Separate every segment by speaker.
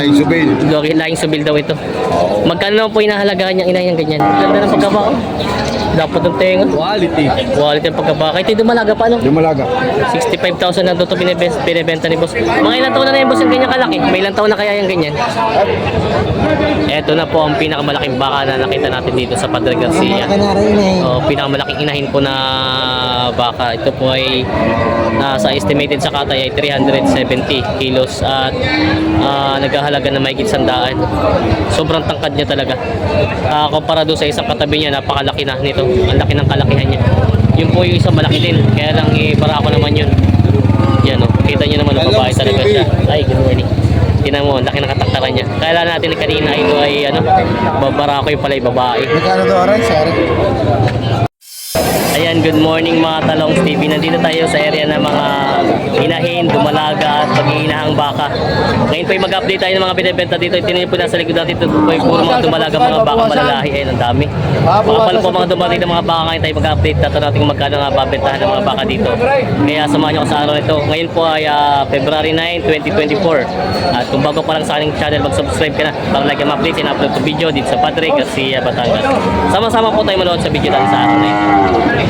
Speaker 1: Laing subil.
Speaker 2: Lagi laing subil daw ito. Magkano naman po inahalagahan niyang inahin ganyan? Ganda ng pagkabaka. Dapat ng tenga.
Speaker 1: Quality.
Speaker 2: Quality ng pagkabaka. Ito yung dumalaga pa no?
Speaker 1: Lumalaga.
Speaker 2: 65,000 na ito binibenta, binibenta ni boss. Mga ilang taon na na yung boss yung ganyan kalaki? May ilang taon na kaya yung ganyan? Ito na po ang pinakamalaking baka na nakita natin dito sa Padre Garcia. Oh, pinakamalaking inahin po na baka. Ito po ay nasa estimated sa katay ay 370 kilos at ah, naghahalaga na mahigit sandaan. Sobrang tangkad niya talaga. Ah, kumpara doon sa isang katabi niya, napakalaki na nito. Ang laki ng kalakihan niya. Yun po yung isang malaki din. Kaya lang ibara ko naman yun. Yan o. Kita niyo naman ang
Speaker 1: Hello,
Speaker 2: babae talaga siya. Ay, good morning. Tingnan mo, ang laki ng kataktaran niya. Kaya natin kanina ito ay ano, babara ko yung pala yung babae.
Speaker 1: Magkano to orange, sir?
Speaker 2: Ayan, good morning mga talong TV. Nandito tayo sa area ng mga inahin, dumalaga at pag-iinahang baka. Ngayon po ay mag-update tayo ng mga binibenta dito. Niyo po nasa likod natin. Ito po ay puro mga dumalaga, mga baka malalahi. Ayun, ang dami. Makapal po mga dumating ng mga baka ngayon tayo mag-update. Tatanong natin kung magkano nga babentahan ng mga baka dito. Kaya samahan niyo ako sa araw nito. Ngayon po ay ah, February 9, 2024. At kung bago pa lang sa aking channel, mag-subscribe ka na para like ang update and upload ko video dito sa Padre Garcia, Batangas. Sama-sama po tayo manood sa video natin sa araw na ito.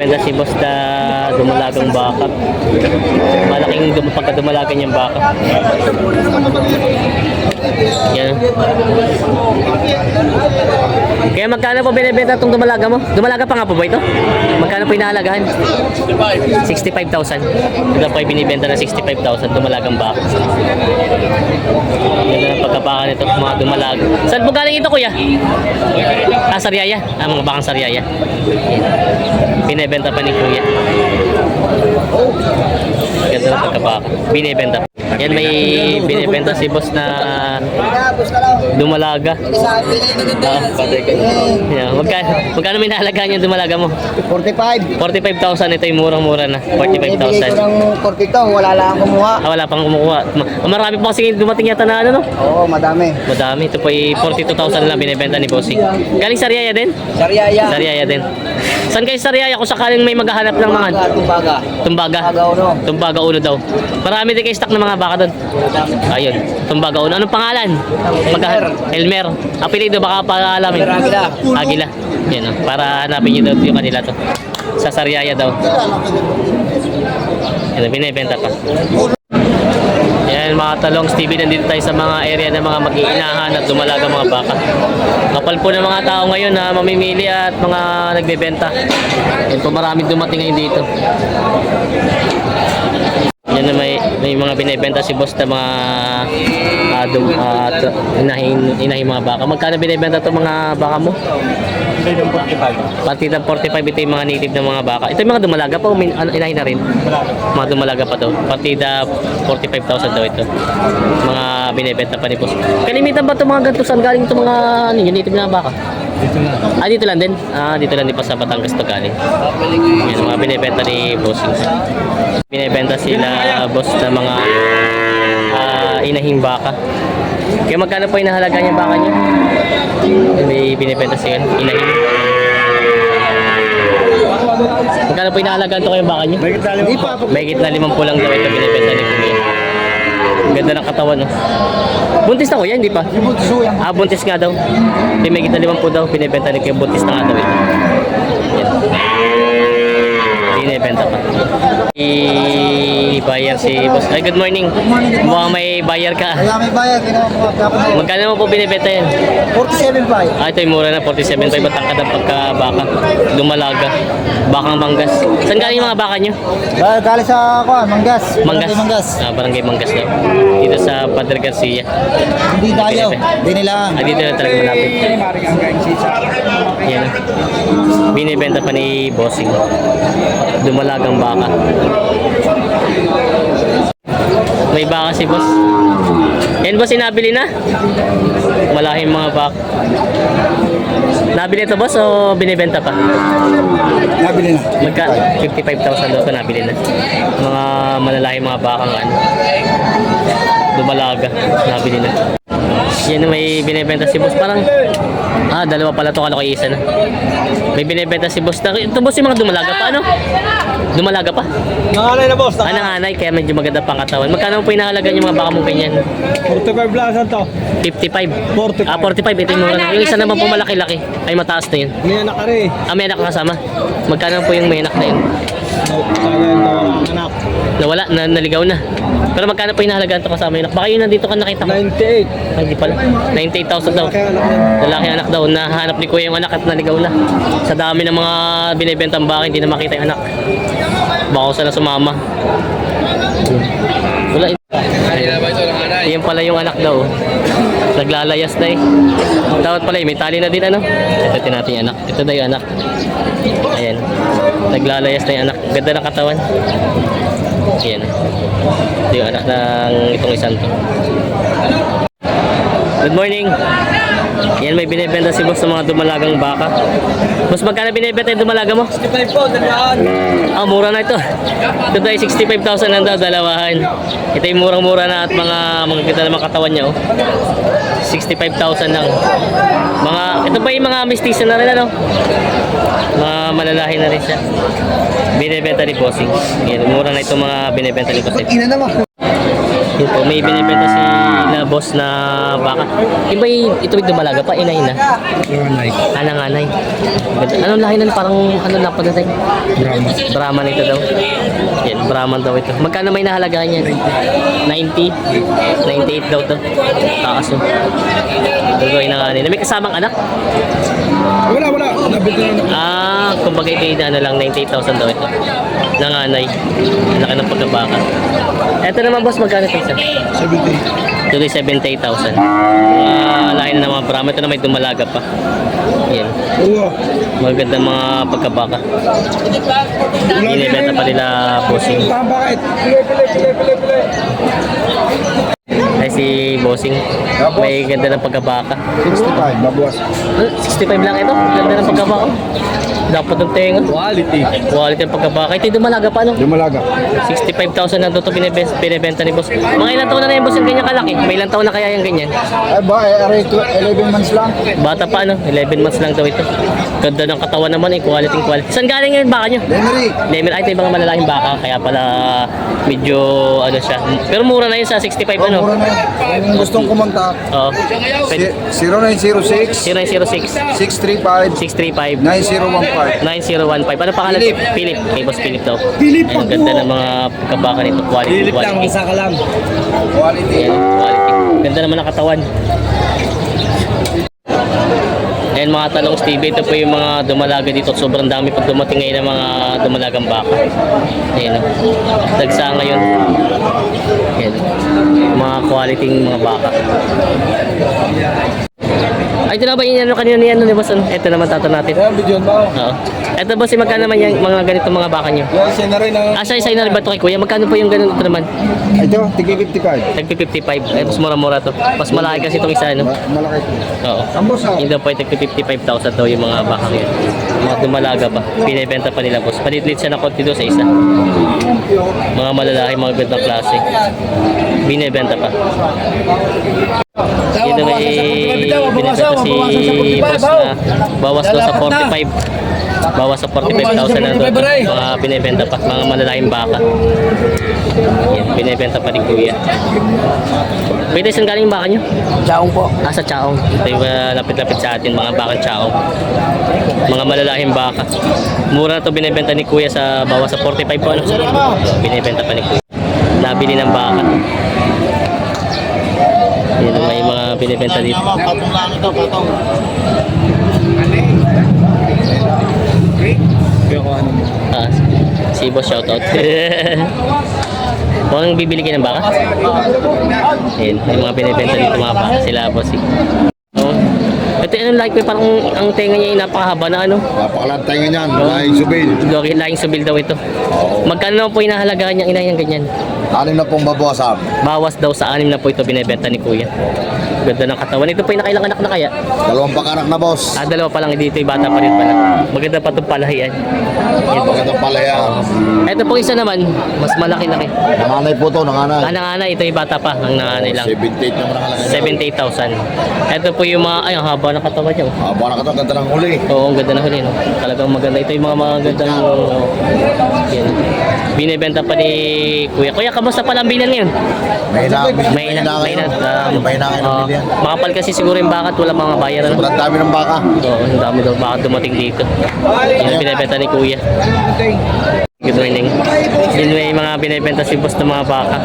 Speaker 2: Benda si boss na dumalagang baka. Malaking dum pagka dumalagan yung baka. Yan. Kaya magkano po binibenta itong dumalaga mo? Dumalaga pa nga po ba ito? Magkano po inahalagahan? 65,000. Ito po ay binibenta na 65,000 dumalagang baka. Ganda ng pagkabaka nito, mga dumalaga. Saan po galing ito kuya? Ah, Sariaya. Ah, mga bakang Sariaya. Binebenta pa ni Kuya. Ganda ng pagkabaka. Binebenta. Yan may binebenta si boss na dumalaga. Ah, patay ka. Yan. Magkano, magkano may nahalagaan yung dumalaga mo?
Speaker 3: 45.
Speaker 2: 45,000 ito yung murang-mura na.
Speaker 3: Bibigay ko
Speaker 2: 45,000.
Speaker 3: ng 42, wala lang kumuha.
Speaker 2: Ah, wala pang kumukuha. Ma- Marami pa kasi dumating yata na ano no?
Speaker 3: Oo, madami.
Speaker 2: Madami. Ito po ay 42,000 lang binebenta ni Bossing. Galing Sariaya din?
Speaker 3: Sariaya.
Speaker 2: Sariaya din. Saan kayo Sariaya kung sakaling may maghahanap ng mga
Speaker 3: Tumbaga, tumbaga.
Speaker 2: Tumbaga.
Speaker 3: Uno.
Speaker 2: Tumbaga uno daw. Marami din kayo stock ng mga baka doon. Ayun. Tumbaga uno. Anong pangalan? Magka- Elmer. Apelido baka pa alamin.
Speaker 3: Elmer Aguila.
Speaker 2: Agila. Yan o. Para hanapin nyo daw yung kanila to. Sa Sariaya daw. Yan, binibenta pa. Mga talong Stevie, nandito tayo sa mga area ng mga mag-iinahan at dumalaga mga baka. Kapal po ng mga tao ngayon na mamimili at mga nagbebenta. Yan po marami dumating ngayon dito. Yan na may, may mga binibenta si boss na mga uh, dum, tra- inahin, inahin mga baka. Magkano binibenta to mga baka mo? Partida 45 ito yung mga native ng mga baka. Ito yung mga dumalaga pa o min, ano, inahin na rin? Mga dumalaga pa to. Partida 45,000 daw ito. Mga binibenta pa ni boss. Kalimitan ba ito mga ganito? Saan galing ito mga ano, yung native na baka? Ah, dito lang din? Ah, dito lang din pa sa Batangas to galing. Yan, mga binibenta ni boss. Binibenta sila boss na mga ah, inahing baka. Kaya magkano po inahalaga niya baka niya? Binibenta siya, inahin. Magkano po inahalagaan to kayo baka
Speaker 3: pa.
Speaker 2: May na limang pulang daw ito binibenta ni Kuya. Ang ganda ng katawan, no? Buntis na kuya, hindi pa?
Speaker 3: Suyan.
Speaker 2: Ah, buntis nga daw. Hindi, may na limang po daw binibenta ni Kuya. Buntis na nga daw ito. Yan. Binibenta pa. I-buyer si boss. Ay, good morning.
Speaker 3: Good morning, good morning.
Speaker 2: Mukhang may buyer ka.
Speaker 3: Kaya may bayad, ginawa ko.
Speaker 2: Magkano mo po binibenta yan?
Speaker 3: 47 pa.
Speaker 2: Ah, ito yung mura na, 47 pa batang kada pagka baka. Dumalaga. Bakang manggas. Saan galing yung mga baka nyo?
Speaker 3: Ah, Galing sa ako, Manggas.
Speaker 2: Manggas.
Speaker 3: Barangay Manggas.
Speaker 2: Ah, barangay Manggas daw. Dito sa Padre Garcia.
Speaker 3: Hindi tayo. Hindi nila.
Speaker 2: Ah, dito na talaga malapit. Yan. Binibenta pa ni Bossing. Dumalagang baka. May baka si boss. Yan boss, sinabili na? Malahing mga baka. Nabili ito boss o binibenta pa?
Speaker 3: Nabili na.
Speaker 2: Magka 55,000 daw ito nabili na. Mga malalaki mga bakang ano. Dumalaga, nabili na. Yan may binibenta si boss. Parang, ah, dalawa pala to. Kala ko isa na. May binibenta si boss. na- Ito boss yung mga dumalaga pa, ano? Dumalaga pa?
Speaker 1: Nangalay na boss.
Speaker 2: Ah, nanganay, kaya medyo maganda pang katawan. Magkano po inahalaga yung mga baka mong ganyan?
Speaker 1: 45 lang saan to.
Speaker 2: 55.
Speaker 1: 45.
Speaker 2: Ah, 45. Ito yung mura na. Yung isa naman po malaki-laki. Ay, mataas na yun.
Speaker 1: May anak ka rin.
Speaker 2: Ah, may anak ka kasama. Magkano po yung may anak na yun?
Speaker 1: Anak.
Speaker 2: Nawala, na, naligaw na. Pero magkano po inahalagaan to kasama yun? Baka yun nandito ka nakita ko.
Speaker 1: 98.
Speaker 2: Ay, hindi pala. 98,000 daw.
Speaker 1: Anak.
Speaker 2: Lalaki anak daw. Nahanap ni kuya yung anak at naligaw na. Sa dami ng mga binibentang baka, hindi na makita yung anak. Baka ko sana sumama. Wala. Yan pala yung anak daw. Naglalayas na eh. Dapat pala eh, may tali na din ano. Ito natin yung anak. Ito na yung anak. Ayan. Naglalayas na yung anak. Ganda ng katawan. Ayan. Ito yung anak ng itong isang to. Good morning. Yan may binibenta si boss sa mga dumalagang baka. Boss, magkano binibenta yung dumalaga mo?
Speaker 1: 65 po, dalawaan.
Speaker 2: Ah, mura na ito. Ito tayo 65,000 lang daw, dalawahan. Ito yung murang-mura na at mga mga ganda naman katawan niya, oh. 65,000 lang. Mga, ito pa yung mga mestizo na rin, ano? Mga malalahi na rin siya. Binibenta ni Bossing. Yan, mura na itong mga binibenta ni Bossing.
Speaker 3: Ina naman.
Speaker 2: Yun po, may binibenta si na boss na baka. Yung, ito yung dumalaga pa, inay na.
Speaker 3: Nanay.
Speaker 2: Anang anay. Anong lahi nun? Parang ano na pagdating?
Speaker 3: Drama.
Speaker 2: Brahman ito daw. Yan, Brahman daw ito. Magkano may nahalagaan yan? 90? 98 daw to. Takas yun. Tuloy na kanina. May kasamang anak?
Speaker 1: Wala, wala.
Speaker 2: Ah, kumbaga ito yung ano lang, 98,000 daw ito. Nanganay. Laki ng pagkabaka. Ito naman boss, magkano ito isa?
Speaker 1: 70.
Speaker 2: Ito yung 78,000. Mga lahi na mga Brahman. Ito na may dumalaga pa. Yan. Maganda mga pagkabaka. Binibenta pa nila bossing.
Speaker 1: Ah, pili, pili.
Speaker 2: Ay si bossing. May ganda ng pagkabaka.
Speaker 3: 65, babuwas.
Speaker 2: Ano, 65 lang ito. Ganda ng pagkabaka. Dapat ng tenga.
Speaker 1: Quality.
Speaker 2: Quality ng pagkabaka. Ito yung dumalaga pa no?
Speaker 3: Lumalaga.
Speaker 2: 65,000 na ito binibenta, binibenta ni boss. Mga ilang taon na na yung boss yung ganyan kalaki? May ilang taon na kaya yung ganyan?
Speaker 3: Ay ba, eh, aray, 11 months lang.
Speaker 2: Bata pa ano? 11 months lang daw ito. Ganda ng katawan naman eh. Quality quality. Saan galing yung baka nyo?
Speaker 3: Lemery.
Speaker 2: Lemer, ay ito yung mga malalaking baka. Kaya pala medyo ano siya. Pero mura na yun sa 65
Speaker 3: Oh,
Speaker 2: ano?
Speaker 3: mura na yan. Kung gustong kumontak,
Speaker 2: Oo. Pwede.
Speaker 3: si- 0906
Speaker 2: 0906
Speaker 3: 635
Speaker 2: 635
Speaker 3: 9015.
Speaker 2: 9015. Ano pangalan?
Speaker 3: Philip.
Speaker 2: Philip. Kay Boss Philip daw.
Speaker 1: Philip
Speaker 2: Ayun, ganda ng mga kabaka nito. Quality,
Speaker 1: lang,
Speaker 2: quality.
Speaker 1: isa ka lang.
Speaker 3: Quality.
Speaker 2: Ayan, quality. Ganda naman ng katawan. Ayan mga talong Steve, ito po yung mga dumalaga dito. Sobrang dami pag dumating ngayon ng mga dumalagang baka. Ayan o. Dagsa ngayon. Ayan. Mga quality mga baka. Ay, ito na ba yung ano kanina ni ano ni Boss? Ano? Ito naman tato natin.
Speaker 1: Ayan, video ba?
Speaker 2: Oo. Ito boss, yung magkano naman yung mga ganito mga baka nyo?
Speaker 1: Yan, siya na rin ang...
Speaker 2: Ah, siya isa na rin ba ito kay kuya? Magkano po yung ganun ito naman?
Speaker 3: Ito, tigi 55.
Speaker 2: Tagpi 55. Ay, mas mura-mura to. Mas malaki kasi itong isa, no?
Speaker 3: Ma- malaki ito.
Speaker 2: Oo.
Speaker 3: Ambos ah.
Speaker 2: Hindi daw po tagpi 55,000 daw yung mga baka ngayon. Mga dumalaga pa. Binibenta pa nila boss. Palitlit siya na konti doon sa isa. Mga malalaki, mga gandang klase. Binibenta pa. Dito may binibenta si boss na bawas daw sa 45. Bawas sa 45,000 na doon. Mga binibenta pa. Mga malalaking baka. Yan, binibenta pa ni Kuya. Pwede saan galing yung baka nyo?
Speaker 1: Chaong po.
Speaker 2: Ah, sa Chaong. Ito yung uh, lapit-lapit sa atin, mga bakang Chaong. Mga malalaking baka. Mura na to binibenta ni Kuya sa bawas sa 45 po. Ano? Binibenta pa ni Kuya. Nabili ng baka. Yan, may binibenta dito.
Speaker 1: Patong lang ito, patong.
Speaker 2: Ah, si Boss shoutout. Huwag bibili kayo ng baka? Yan, yung mga binibenta dito mga baka. Sila Boss. eh. Oh. Ito yung like ko parang ang tenga niya ay napakahaba na ano.
Speaker 4: Napakalantay nga niyan, laing subil.
Speaker 2: Lagi laing subil daw ito. Magkano naman po inahalagaan niyang inay ng ganyan?
Speaker 4: Anim na pong babawasan.
Speaker 2: Bawas daw sa anim na po ito binebenta ni Kuya. Ganda ng katawan. Ito pa yung nakailang anak na kaya.
Speaker 4: Dalawang pakanak na boss.
Speaker 2: Ah, dalawa pa lang dito, yung bata pa rin pala. Maganda pa itong palahian. Yan.
Speaker 4: Magandang pala yan.
Speaker 2: Ito pong isa naman, mas malaki-laki.
Speaker 4: Nanganay po to, nanganay.
Speaker 2: Ang nanganay, ito yung bata pa, ang nanganay lang.
Speaker 4: 78 naman ang kalagay.
Speaker 2: 78,000. Ito po yung mga, ay, ang haba ng katawan niya. oh.
Speaker 4: Ah, buwan na ka to, ganda ng huli.
Speaker 2: Oo, ang ganda na huli, no? Talagang maganda. Ito yung mga magandang, oh, yan. Binibenta pa ni Kuya. Kuya, kamusta pala ang bilan ngayon?
Speaker 4: May na,
Speaker 2: May na, may na. ah,
Speaker 4: May na kayo ng
Speaker 2: ah,
Speaker 4: bilyan.
Speaker 2: makapal kasi siguro yung bakat, wala mga bayaran.
Speaker 4: Sobrang dami ng baka.
Speaker 2: Oo, ang dami daw baka dumating dito. Yan ang binibenta ni Kuya. Good morning. Yun may mga binibenta si boss ng mga baka.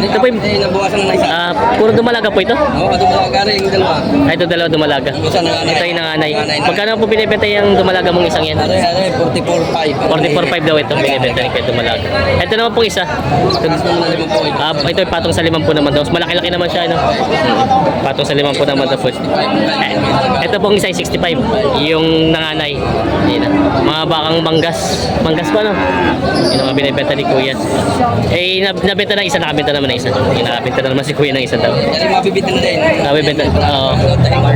Speaker 2: Ito po yung,
Speaker 1: nabuwasan na isa.
Speaker 2: ah, puro dumalaga po ito?
Speaker 1: Oo, ito mga gari yung dalawa.
Speaker 2: Ay, ito dalawa dumalaga.
Speaker 1: Isa nanganay.
Speaker 2: Ito yung nanganay. Magkano po binibenta yung dumalaga mong isang yan?
Speaker 1: Are, are, 44.5.
Speaker 2: 44.5 daw ito binibenta ni Kuya dumalaga. Ito naman pong isa. Ito, ah, ito ay patong sa limang po naman daw. Malaki-laki naman siya, ano? Patong sa limang po naman daw po. Eh, Ito pong isa ay 65. Yung nanganay. Mga bakang manggas. Manggas pa, no? Yun ang mga binibenta ni Kuya. Eh, nab- nabenta ng isa, nakabenta naman ng isa. Yung nakabenta na naman si Kuya ng isa daw.
Speaker 1: Kasi mabibitin na din.
Speaker 2: Nakabenta. Oo.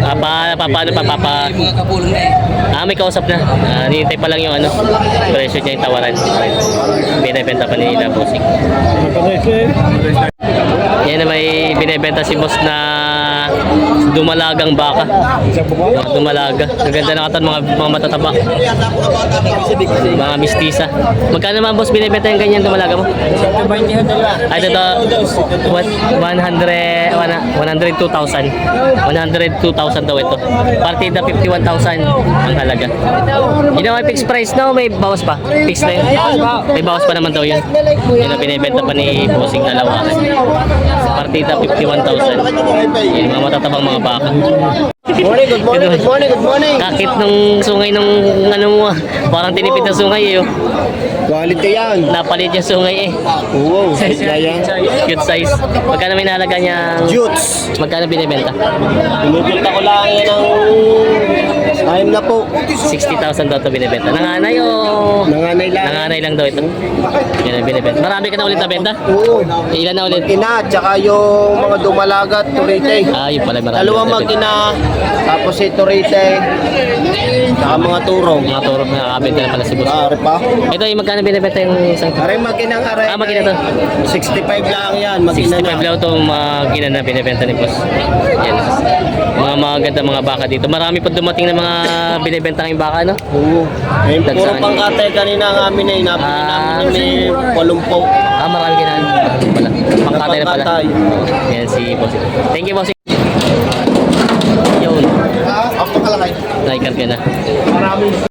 Speaker 2: Ah, pa, pa, paano pa,
Speaker 1: Yung mga kapulong na eh.
Speaker 2: Ah, may kausap na. Ah, nihintay pa lang yung ano, presyo niya yung tawaran. Binibenta pa ni Ina Bossing. Yan na may binibenta si boss na dumalagang baka. Dumalaga. Ang ganda ng katawan, mga, mga matataba. Mga mistisa. Magkano naman boss binibenta yung ganyan dumalaga mo? Ay, ito, what, 100, wana- 102,000. 102,000 daw ito. Partida 51,000 ang halaga. Yun may fixed price na o may bawas pa? Fixed na yun? May bawas pa naman daw yun. Yun ang binibenta pa ni Bossing dalawa. Partida 51,000. Yun, matatabang mga baka.
Speaker 3: Morning, good morning, good morning, good morning.
Speaker 2: Kakit nung sungay nung ano mo. Parang tinipid na sungay eh. oh.
Speaker 3: Quality yan.
Speaker 2: Napalit yung sungay eh.
Speaker 3: Oo, yan.
Speaker 2: Cute size. Magkano may nahalaga niya?
Speaker 3: Jutes.
Speaker 2: Magkano binibenta?
Speaker 3: Binibenta ko lang yan ng ayam na po.
Speaker 2: 60,000 daw ito binibenta. Nanganay o...
Speaker 3: Nanganay lang.
Speaker 2: Nanganay lang daw ito. Yan ang binibenta. Marami ka na ulit na benta?
Speaker 3: Oo.
Speaker 2: Ilan na ulit?
Speaker 3: Ina, tsaka yung mga dumalagat, turite.
Speaker 2: Ah, yun pala marami. Binibenta.
Speaker 3: magina, tapos si turite, tsaka mga turong.
Speaker 2: Mga turok na nakakabenta na pala si boss.
Speaker 3: Pare pa.
Speaker 2: Ito yung magkano binibenta yung isang
Speaker 3: Aray maginang aray.
Speaker 2: Ah, magina to.
Speaker 3: 65 lang yan, magina
Speaker 2: 65
Speaker 3: na.
Speaker 2: lang ito mga gina na binibenta ni boss. Yan. Mga maganda mga baka dito. Marami pa dumating na mga binibenta ng baka, no?
Speaker 3: Oo. Ayun, puro
Speaker 2: Dagsakan.
Speaker 3: pangkatay kanina ang amin eh. Napili
Speaker 2: Ah.
Speaker 3: namin ni Palumpo.
Speaker 2: Ah, marami kinaan. Marami pala. Pangkatay na pala.
Speaker 3: Pangkatay.
Speaker 2: Yan si boss. Thank you, boss. Yun.
Speaker 3: Ako kalakay.
Speaker 2: Like ka na.